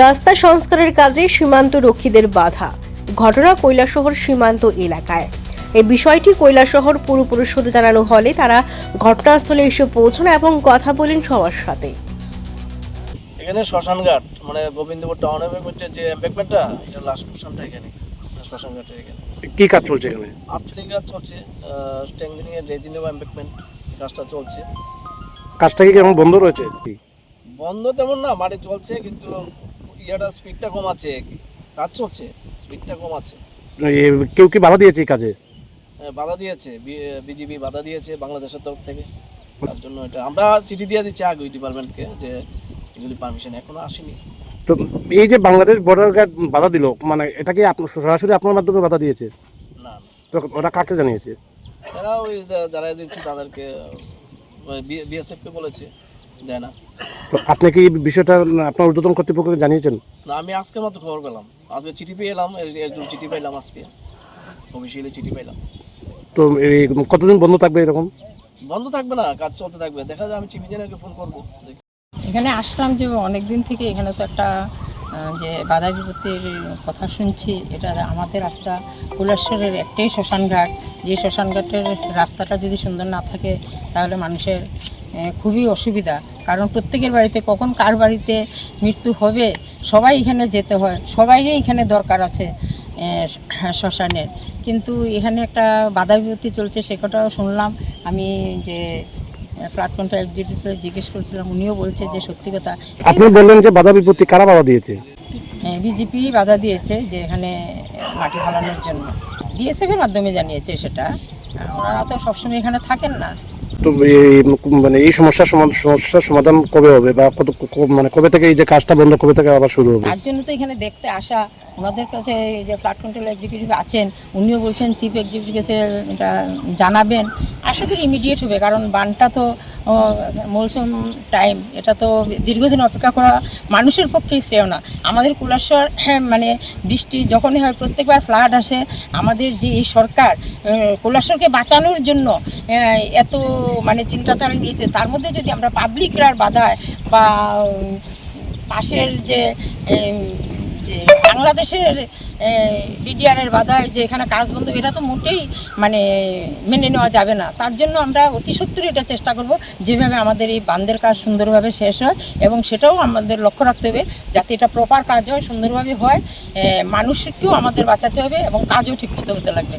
রাস্তা সংস্কারের কাজে সীমান্ত রক্ষীদের বাধা। ঘটনা কৈলাসহর সীমান্ত এলাকায়। এই বিষয়টি কৈলাসহর পুর পরিষদে জানানো হলে তারা ঘটনাস্থলে এসে পৌঁছন এবং কথা বলেন সবার সাথে। এখানে শ্মশানঘাট মানে গোবিন্দপুর টাউন এম্বেকমেন্টের যে এম্বেকমেন্টটা এটা লাস্ট পোর্শনটা এখানে শ্মশানঘাটের এখানে। কি কাজ চলছে এখানে? আর্থিক কাজ চলছে স্ট্রেংথেনিং এর রেজিনেব এম্বেকমেন্ট কাজটা চলছে। কাজটা কি এখন বন্ধ রয়েছে? বন্ধ তেমন না মাঠে চলছে কিন্তু ইয়াটা স্পিডটা কম আছে কাজ চলছে স্পিডটা কম আছে এ, কেউ কি বাধা দিয়েছে এই কাজে? হ্যাঁ, বাধা দিয়েছে বিজিবি বাধা দিয়েছে বাংলাদেশের তরফ থেকে। তার জন্য এটা আমরা চিঠি দিয়ে দিচ্ছি আগে ডিপার্টমেন্টকে যে এগুলি পারমিশন এখনও আসেনি। তো এই যে বাংলাদেশ বর্ডার গার্ড বাধা দিল মানে এটা কি আপনার সরাসরি আপনার মাধ্যমে বাধা দিয়েছে? না না। তো ওরা কাকে জানিয়েছে? তারা ওই যা- যারা দিচ্ছে তাদেরকে বিএসএফকে বলেছে। দেয় না। তো আপনি কি বিষয়টা আপনার ঊর্ধ্বতন কর্তৃপক্ষকে জানিয়েছেন? না আমি আজকে মাত্র খবর পেলাম। আজকে চিঠি পেয়ে এলাম একজন চিঠি পেলাম আজকে। অফিসিয়ালি চিঠি পেলাম। তো এই কতদিন বন্ধ থাকবে এরকম? বন্ধ থাকবে না কাজ চলতে থাকবে। দেখা যায় আমি চিফ ইঞ্জিনিয়ারকে ফোন করব এখানে আসলাম যে অনেক দিন থেকে এখানে তো একটা যে বাধা বিপত্তির কথা শুনছি এটা আমাদের রাস্তা কুলেশ্বরের একটাই শ্মশানঘাট। যে শ্মশানঘাটের রাস্তাটা যদি সুন্দর না থাকে তাহলে মানুষের খুবই অসুবিধা। কারণ প্রত্যেকের বাড়িতে কখন কার বাড়িতে মৃত্যু হবে সবাই এখানে যেতে হয় সবাইরই এখানে দরকার আছে শ্মশানের। কিন্তু এখানে একটা বাধা বিপত্তি চলছে সে কথাও শুনলাম। আমি যে প্ল্যাটফর্মটা এক্সিকিউটিভকে জিজ্ঞেস করেছিলাম উনিও বলছে যে সত্যি কথা। আপনি বললেন যে বাধা বিপত্তি কারা বাধা দিয়েছে? বিজেপি বাধা দিয়েছে যে এখানে মাটি ফলানোর জন্য। বিএসএফের মাধ্যমে জানিয়েছে সেটা। ওনারা তো সবসময় এখানে থাকেন না। মানে এই সমস্যার সমা- সমস্যার সমাধান কবে হবে বা কত মানে কবে থেকে এই যে কাজটা বন্ধ, কবে থেকে আবার শুরু হবে? তার জন্য তো এখানে দেখতে আসা ওনাদের কাছে এই যে ফ্লাট কন্ট্রোল এক্সিকিউটিভ আছেন, উনিও বলছেন চিফ এক্সিকিউটিভ এটা জানাবেন। আশা করি ইমিডিয়েট হবে, কারণ বানটা তো মৌসুম টাইম এটা তো দীর্ঘদিন অপেক্ষা করা মানুষের পক্ষেই শ্রেয় না। আমাদের কুলাশ্বর মানে বৃষ্টি যখনই হয়, প্রত্যেকবার ফ্লাড আসে, আমাদের যে এই সরকার কুলাশ্বরকে বাঁচানোর জন্য এত মানে চিন্তাধারা নিয়েছে, তার মধ্যে যদি আমরা পাবলিকরা বাধায় বা পাশের যে যে বাংলাদেশের বিডিআরের বাধায় যে এখানে কাজ বন্ধ, এটা তো মোটেই মানে মেনে নেওয়া যাবে না। তার জন্য আমরা অতি সত্তর এটা চেষ্টা করব, যেভাবে আমাদের এই বান্ধের কাজ সুন্দরভাবে শেষ হয় এবং সেটাও আমাদের লক্ষ্য রাখতে হবে, যাতে এটা প্রপার কাজ হয়, সুন্দরভাবে হয়। মানুষকেও আমাদের বাঁচাতে হবে এবং কাজও ঠিক মতো হতে লাগবে।